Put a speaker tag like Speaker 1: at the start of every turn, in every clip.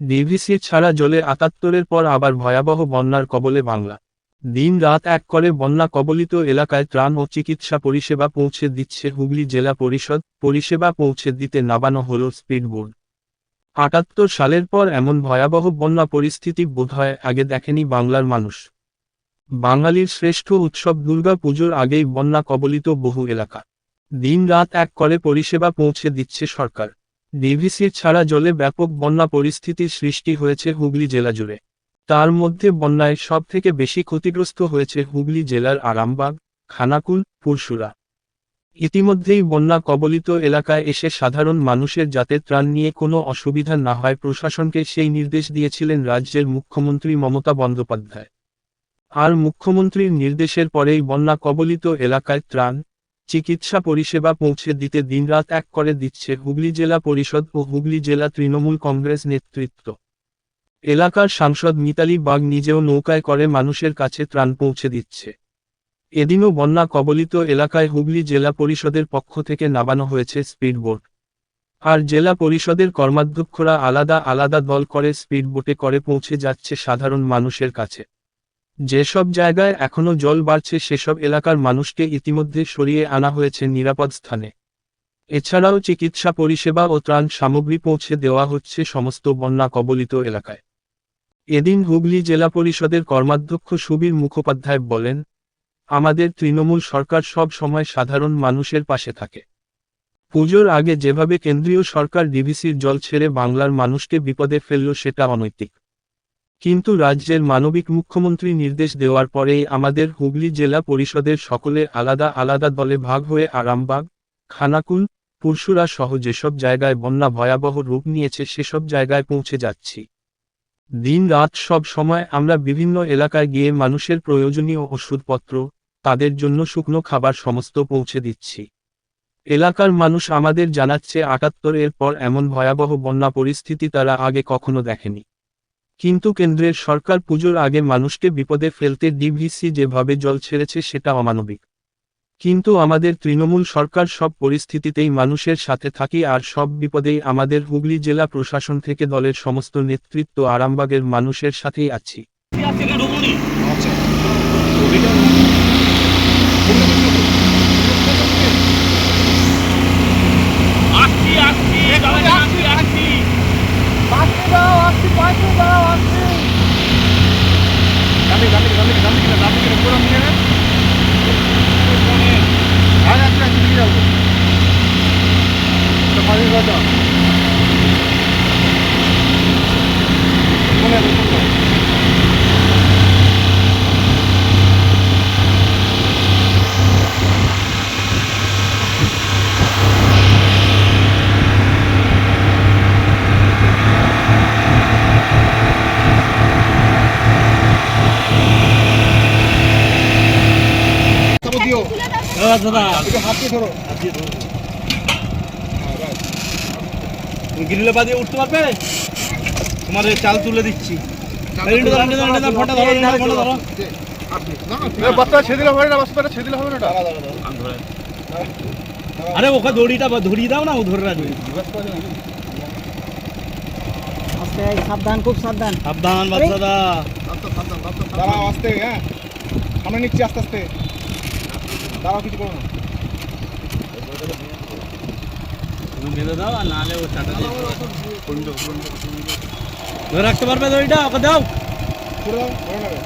Speaker 1: DVC ছাড়া জলে আটাত্তরের পর আবার ভয়াবহ বন্যার কবলে বাংলা। দিন রাত এক করে বন্যা কবলিত এলাকায় ত্রাণ ও চিকিৎসা পরিষেবা পৌঁছে দিচ্ছে হুগলি জেলা পরিষদ, পরিষেবা পৌঁছে দিতে নাবানো হল স্পিডবোর্ড আটাত্তর সালের পর এমন ভয়াবহ বন্যা পরিস্থিতি বোধহয় আগে দেখেনি বাংলার মানুষ। বাঙালির শ্রেষ্ঠ উৎসব দুর্গা পুজোর আগেই বন্যা কবলিত বহু এলাকা। দিন রাত এক করে পরিষেবা পৌঁছে দিচ্ছে সরকার। ডিভিসির ছাড়া জলে ব্যাপক বন্যা পরিস্থিতির সৃষ্টি হয়েছে হুগলি জেলা জুড়ে। তার মধ্যে বন্যায় সব থেকে বেশি ক্ষতিগ্রস্ত হয়েছে হুগলি জেলার আরামবাগ, খানাকুল পুরসুরা ইতিমধ্যেই বন্যা কবলিত এলাকায় এসে সাধারণ মানুষের যাতে ত্রাণ নিয়ে কোনো অসুবিধা না হয় প্রশাসনকে সেই নির্দেশ দিয়েছিলেন রাজ্যের মুখ্যমন্ত্রী মমতা বন্দ্যোপাধ্যায়। আর মুখ্যমন্ত্রীর নির্দেশের পরেই বন্যা কবলিত এলাকায় ত্রাণ চিকিৎসা পরিষেবা পৌঁছে দিতে দিনরাত এক করে দিচ্ছে হুগলি জেলা পরিষদ ও হুগলি জেলা তৃণমূল কংগ্রেস নেতৃত্ব। এলাকার সাংসদ মিতালি বাগ নিজেও নৌকায় করে মানুষের কাছে ত্রাণ পৌঁছে দিচ্ছে। এদিনও বন্যা কবলিত এলাকায় হুগলি জেলা পরিষদের পক্ষ থেকে নামানো হয়েছে স্পিডবোট। আর জেলা পরিষদের কর্মাধ্যক্ষরা আলাদা আলাদা দল করে স্পিডবোটে করে পৌঁছে যাচ্ছে সাধারণ মানুষের কাছে। যেসব জায়গায় এখনও জল বাড়ছে সেসব এলাকার মানুষকে ইতিমধ্যে সরিয়ে আনা হয়েছে নিরাপদ স্থানে। এছাড়াও চিকিৎসা পরিষেবা ও ত্রাণ সামগ্রী পৌঁছে দেওয়া হচ্ছে সমস্ত বন্যা কবলিত এলাকায়। এদিন হুগলি জেলা পরিষদের কর্মাধ্যক্ষ সুবীর মুখোপাধ্যায় বলেন, আমাদের তৃণমূল সরকার সব সময় সাধারণ মানুষের পাশে থাকে। পুজোর আগে যেভাবে কেন্দ্রীয় সরকার ডিভিসির জল ছেড়ে বাংলার মানুষকে বিপদে ফেলল সেটা অনৈতিক। কিন্তু রাজ্যের মানবিক মুখ্যমন্ত্রী নির্দেশ দেওয়ার পরেই আমাদের হুগলি জেলা পরিষদের সকলে আলাদা আলাদা দলে ভাগ হয়ে আরামবাগ, খানাকুল পুরসুরা সহ যেসব জায়গায় বন্যা ভয়াবহ রূপ নিয়েছে সেসব জায়গায় পৌঁছে যাচ্ছি। দিন রাত সব সময় আমরা বিভিন্ন এলাকায় গিয়ে মানুষের প্রয়োজনীয় ওষুধপত্র, তাদের জন্য শুকনো খাবার সমস্ত পৌঁছে দিচ্ছি। এলাকার মানুষ আমাদের জানাচ্ছে আটাত্তর পর এমন ভয়াবহ বন্যা পরিস্থিতি তারা আগে কখনো দেখেনি। কিন্তু কেন্দ্রের সরকার পুজোর আগে মানুষকে বিপদে ফেলতে ডিভিসি যেভাবে জল ছেড়েছে সেটা অমানবিক। কিন্তু আমাদের তৃণমূল সরকার সব পরিস্থিতিতেই মানুষের সাথে থাকি আর সব বিপদেই আমাদের হুগলি জেলা প্রশাসন থেকে দলের সমস্ত নেতৃত্ব আরামবাগের মানুষের সাথেই আছি
Speaker 2: আসছি আসছি দাদা আসছি আসছি
Speaker 3: পাঁচটি দাও আসছি পাঁচটি দাও আসছি
Speaker 2: দামি দামি দামি দামি কিনা দামি কিনা পুরো নিয়ে নেন
Speaker 3: আর একটা দিয়ে যাব তো পানি কত কোনে কোনে তবে দিও
Speaker 2: দাদা
Speaker 3: একটু হাত দিয়ে ধরো
Speaker 2: তুমি গ্রিলে পা দিয়ে উঠতে পারবে তোমার এই চাল তুলে দিচ্ছি এই রেন্ডে দাও, রেন্ডে দাও, রেন্ডে দাও, ফোঁটা ধরো, রেন্ডে দাও, ফোঁটা ধরো।
Speaker 3: বাচ্চা ছেড়ে দিলে হবে না বাচ্চাটা ছেড়ে দিলে হবে না ওটা?
Speaker 2: আরে ওকে দড়িটা বা- ধরিয়ে দাও না ও ধরে রাখবে।
Speaker 4: আস্তে সাবধান খুব সাবধান।
Speaker 2: সাবধান বাচ্চাদা
Speaker 3: দাঁড়াও আস্তে হ্যাঁ। সামনে নিচ্ছি আস্তে আস্তে। দাঁড়াও কিছু করো না।
Speaker 2: তুমি বেঁধে দাও আর নাহলে ও চাটা দিয়ে ধরে রাখতে পারবে দড়িটা? ওকে দাও।
Speaker 3: করে দাও করে নেবে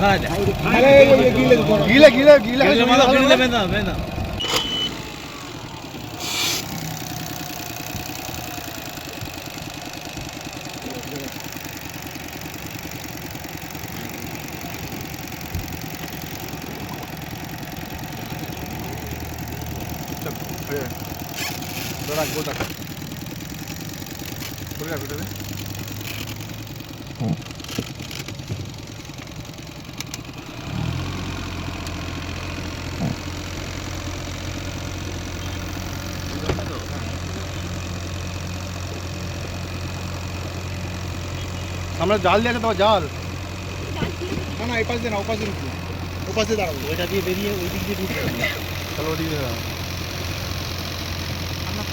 Speaker 2: হ্যাঁ যা।
Speaker 3: আরে এই, এই, গিলে গিলে গিলে গিলে
Speaker 2: গ্রিলে মারো, গ্রিলে বেঁধে দাও, বেঁধে দাও।
Speaker 3: চাপ হয়ে যাবে ধরে রাখব টাকা ধরে রাখব তাহলে
Speaker 2: আমরা জাল দিয়ে তোমার জাল
Speaker 3: না না এই পাশ দিয়ে না ও পাশ দিয়ে উঠবো ও পাশ দিয়ে দাঁড়াবো
Speaker 2: ওইটা দিয়ে বেরিয়ে ওই দিক দিয়ে ঢুকতে হবে
Speaker 3: তাহলে ওদিকে দাঁড়াবো
Speaker 4: আপনার কি ওষুধ লাগবে বলুন তো কাজ দিবে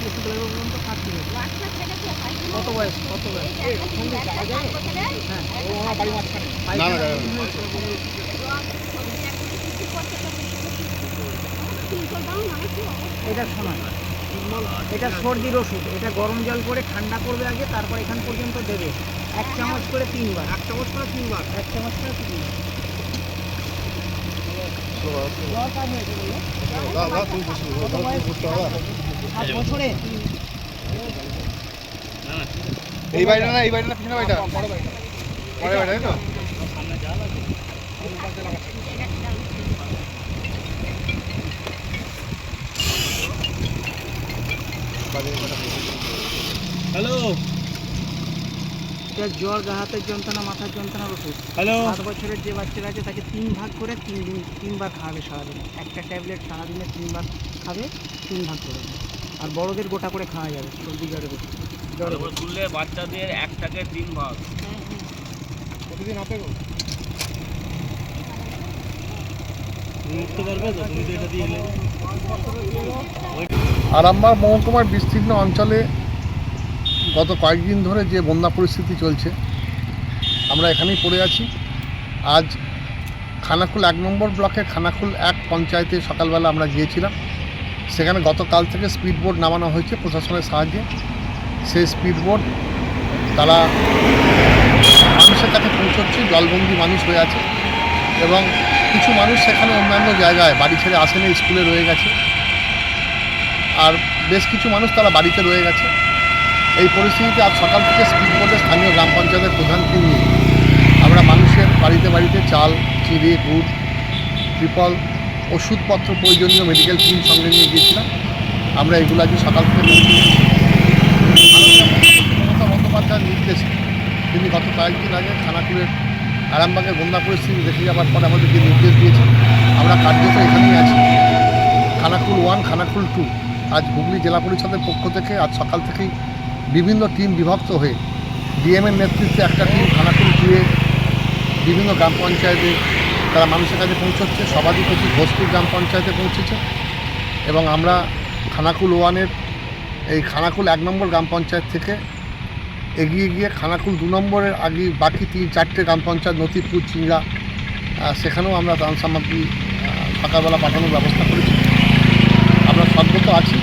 Speaker 4: এটা শোনায় এটা সর্দির ওষুধ এটা গরম জল করে ঠান্ডা করবে আগে তারপর এখান পর্যন্ত দেবে এক চামচ করে তিনবার এক চামচ করে তিনবার এক চামচ করে তিনবার হয়েছে বছরে
Speaker 3: এই বাড়িটা না এই বাড়িটা না পিছনে বাড়িটা বড় বাড়িটা বড় বাড়িটা তাই তো?
Speaker 2: হ্যালো
Speaker 4: এটা জ্বর গা হাতের যন্ত্রণা মাথার যন্ত্রণার ওষুধ।
Speaker 2: হ্যালো
Speaker 4: সাত বছরের যে বাচ্চারা আছে তাকে তিন ভাগ করে তিন দিন তিনবার খাওয়াবে সারাদিনে। একটা ট্যাবলেট সারাদিনে তিনবার খাবে তিন ভাগ করে আর বড়দের গোটা করে খাওয়া যাবে সর্দি জ্বরের ওষুধ
Speaker 5: তুললে বাচ্চাদের একটাকে তিন ভাগ
Speaker 3: প্রতিদিন
Speaker 2: এলে
Speaker 6: আরামবাগ মহকুমার বিস্তীর্ণ অঞ্চলে গত কয়েকদিন ধরে যে বন্যা পরিস্থিতি চলছে আমরা এখানেই পড়ে আছি। আজ খানাকুল এক নম্বর ব্লকে খানাকুল এক পঞ্চায়েতে সকালবেলা আমরা গিয়েছিলাম। সেখানে গতকাল থেকে স্পিড বোট নামানো হয়েছে প্রশাসনের সাহায্যে। সেই স্পিড বোট তারা মানুষের কাছে পৌঁছচ্ছে, জলবন্দি মানুষ হয়ে আছে এবং কিছু মানুষ সেখানে অন্যান্য জায়গায় বাড়ি ছেড়ে আসেনি, স্কুলে রয়ে গেছে। আর বেশ কিছু মানুষ তারা বাড়িতে রয়ে গেছে। এই পরিস্থিতিতে আজ সকাল থেকে স্পিড বোর্ডে স্থানীয় গ্রাম পঞ্চায়েতের প্রধানকে নিয়ে আমরা মানুষের বাড়িতে বাড়িতে চাল, চিড়ে, গুড়, ত্রিপল ওষুধপত্র প্রয়োজনীয় মেডিকেল টিম সঙ্গে নিয়ে গিয়েছিলাম। আমরা এগুলো আজকে সকাল থেকে মমতা বন্দ্যোপাধ্যায়ের নির্দেশে। তিনি গত কয়েকদিন আগে খানাকুলের আরামবাগের বন্যা পরিস্থিতি দেখে যাওয়ার পর আমাদেরকে নির্দেশ দিয়েছেন। আমরা কার্যত এখানেই আছি। খানাকুল ওয়ান, খানাকুল টু আজ হুগলি জেলা পরিষদের পক্ষ থেকে আজ সকাল থেকেই বিভিন্ন টিম বিভক্ত হয়ে ডিএমের নেতৃত্বে একটা টিম খানাকুল টুয়ে বিভিন্ন গ্রাম পঞ্চায়েতে তারা মানুষের কাছে পৌঁছচ্ছে সভাধিপতি ঘোষপুর গ্রাম পঞ্চায়েতে পৌঁছেছে এবং আমরা খানাকুল ওয়ানের, এই খানাকুল এক নম্বর গ্রাম পঞ্চায়েত থেকে এগিয়ে গিয়ে খানাকুল দু নম্বরের আগে বাকি তিন চারটে গ্রাম পঞ্চায়েত নতিপুর চিংড়া সেখানেও আমরা দান সামগ্রী সকালবেলা পাঠানোর ব্যবস্থা করেছি। আমরা সর্বত আছি।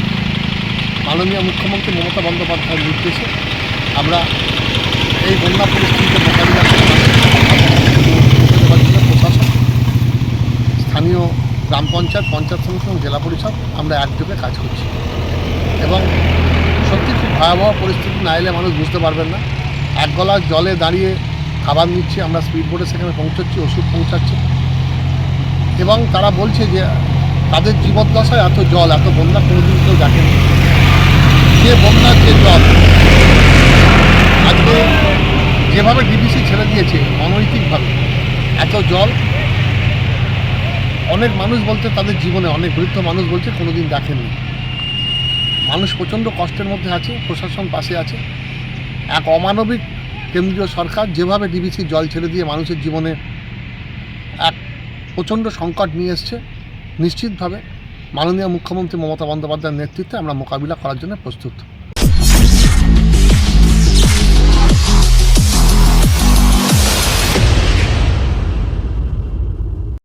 Speaker 6: মাননীয় মুখ্যমন্ত্রী মমতা বন্দ্যোপাধ্যায়ের নির্দেশে আমরা এই বন্যা পরিস্থিতিতে মোকাবিলা মানুষের প্রশাসন স্থানীয় গ্রাম পঞ্চায়েত পঞ্চায়েত সমিতি এবং জেলা পরিষদ আমরা একযোগে কাজ করছি। এবং সত্যি খুব ভয়াবহ পরিস্থিতি না এলে মানুষ বুঝতে পারবেন না। এক গলা জলে দাঁড়িয়ে খাবার নিচ্ছি, আমরা স্পিড বোটে সেখানে পৌঁছাচ্ছি, ওষুধ পৌঁছাচ্ছি। এবং তারা বলছে যে, তাদের জীবদ্দশায় এত জল, এত বন্যা কোনোদিন কেউ দেখেনি। যে বন্যার যে জল। আজকে যেভাবে ডিবিসি ছেড়ে দিয়েছে, অনৈতিকভাবে, এত জল অনেক মানুষ বলতে তাদের জীবনে অনেক বৃদ্ধ মানুষ বলছে কোনোদিন দেখেনি মানুষ প্রচণ্ড কষ্টের মধ্যে আছে, প্রশাসন পাশে আছে। এক অমানবিক কেন্দ্রীয় সরকার যেভাবে ডিবিসি জল ছেড়ে দিয়ে মানুষের জীবনে এক প্রচণ্ড সংকট নিয়ে এসছে, নিশ্চিতভাবে মাননীয় মুখ্যমন্ত্রী মমতা বন্দ্যোপাধ্যায়ের নেতৃত্বে আমরা মোকাবিলা করার জন্য প্রস্তুত।